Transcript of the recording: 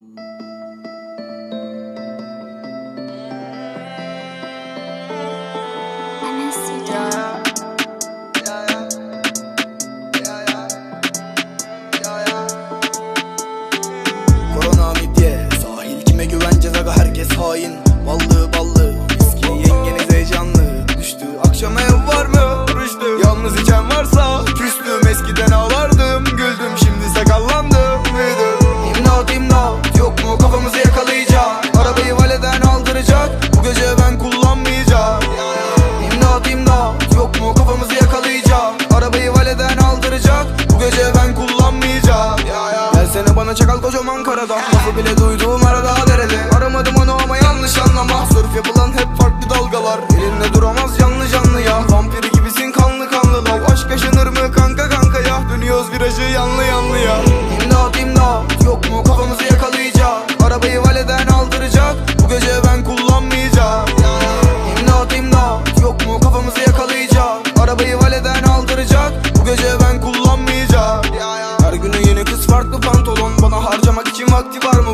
Korona midye Sahil kime güveneceğiz aga? Herkes hain ben kullanmayacağım Gelsene bana çakal kocaman karada. Lafı bile duyduğum arada derede. Aramadım onu ama yanlış anlama. Sörf yapılan hep farklı dalgalar. Elinde duramaz canlı canlı ya. Vampiri gibisin kanlı kanlı lav Aşk yaşanır mı kanka kanka ya? Dönüyoruz virajı yanlı yanlı ya